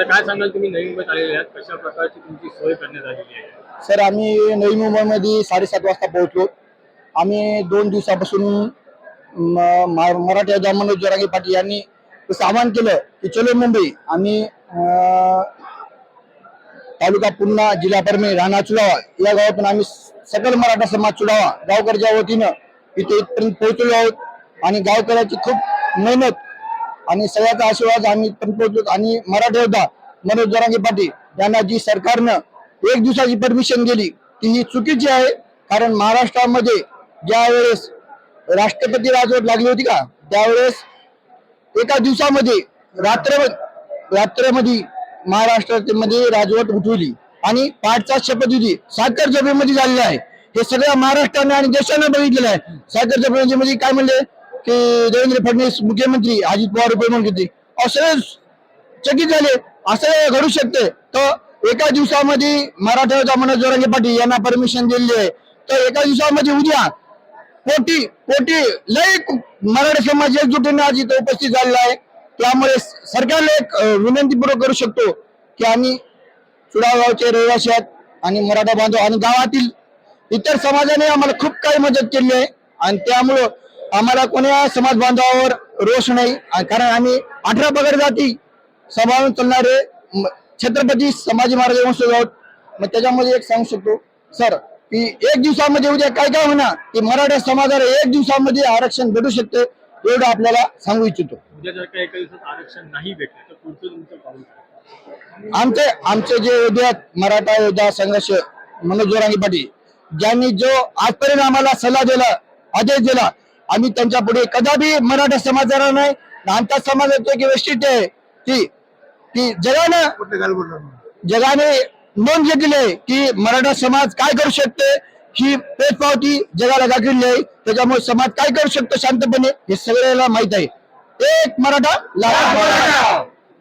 आता काय सांगाल तुम्ही? नवी मुंबईत आलेले आहात. कशा प्रकारची तुमची सोय करण्यात आलेली आहे? सर आम्ही नवी मुंबईमध्ये साडेसात वाजता पोहोचलो. आम्ही दोन दिवसापासून म- मा- मराठी आमदार मनोज जरांगे पाटील यांनी असं आवाहन केलं की चलो मुंबई. आम्ही अं, तालुका पुन्हा जिल्हा परमे राणा चुडावा या गावातून आम्ही सकल मराठा समाज चुडावा गावकरच्या वतीनं इथे इथपर्यंत पोहोचलो आहोत. आणि गावकऱ्याची खूप मेहनत आणि सगळ्याचा आशीर्वाद आम्ही पण पोहोचलो. आणि मराठा होता. मनोज जरांगे पाटील यांना जी सरकारनं एक दिवसाची परमिशन दिली ती ही चुकीची आहे. कारण महाराष्ट्रामध्ये ज्या वेळेस राष्ट्रपती राजवट लागली होती का त्यावेळेस एका दिवसामध्ये रात्र रात्रमध्ये महाराष्ट्रामध्ये राजवट उठवली. आणि पाठचा शपथविधी साखर जबेमध्ये झालेला आहे. हे सगळ्या महाराष्ट्राने आणि देशाने बघितलेलं आहे. साखर जबेमध्ये म्हणजे काय म्हणले? की देवेंद्र फडणवीस मुख्यमंत्री अजित पवार उपमुख्यमंत्री. असे चकित झाले असं घडू शकते. तर एका दिवसामध्ये मराठा मनोज जोरंगे पाटील यांना परमिशन दिलेली आहे. तर एका दिवसामध्ये उद्या कोटी कोटी लय मराठा समाज एकजुटीने आज इथे उपस्थित झालेला आहे. त्यामुळे सरकारला एक विनंतीपूर्वक करू शकतो की आम्ही चुडागावचे रहिवासी आहेत आणि मराठा बांधव आणि गावातील इतर समाजाने आम्हाला खूप काही मदत केली आहे. आणि त्यामुळं आम्हाला कोण्या समाज बांधवावर रोष नाही. कारण आम्ही अठरा पगड जाती सांभाळून चालणारे छत्रपती संभाजी महाराज वंशज आहोत. मग त्याच्यामध्ये एक सांगू शकतो. सर की एक दिवसामध्ये उद्या काय काय होणार? की मराठा समाजाला एक दिवसामध्ये आरक्षण भेटू शकते एवढं आपल्याला सांगू इच्छितो. आरक्षण नाही भेटलं? आमचे आमचे जे योद्धे आहेत मराठा योद्धा संघर्ष मनोज जोरांगी पाटील ज्यांनी जो आजपर्यंत आम्हाला सल्ला दिला आदेश दिला आम्ही त्यांच्या पुढे कदापि मराठा समाजाला नाही. आमच्या समाजाचं एक वैशिष्ट्य आहे. की की जगानं जगाने नोंद घेतलेली आहे की मराठा समाज काय करू शकते? ही पेचपावती जगाला दाखवली आहे. त्याच्यामुळे समाज काय करू शकतो शांतपणे हे सगळ्याला माहीत आहे. एक मराठा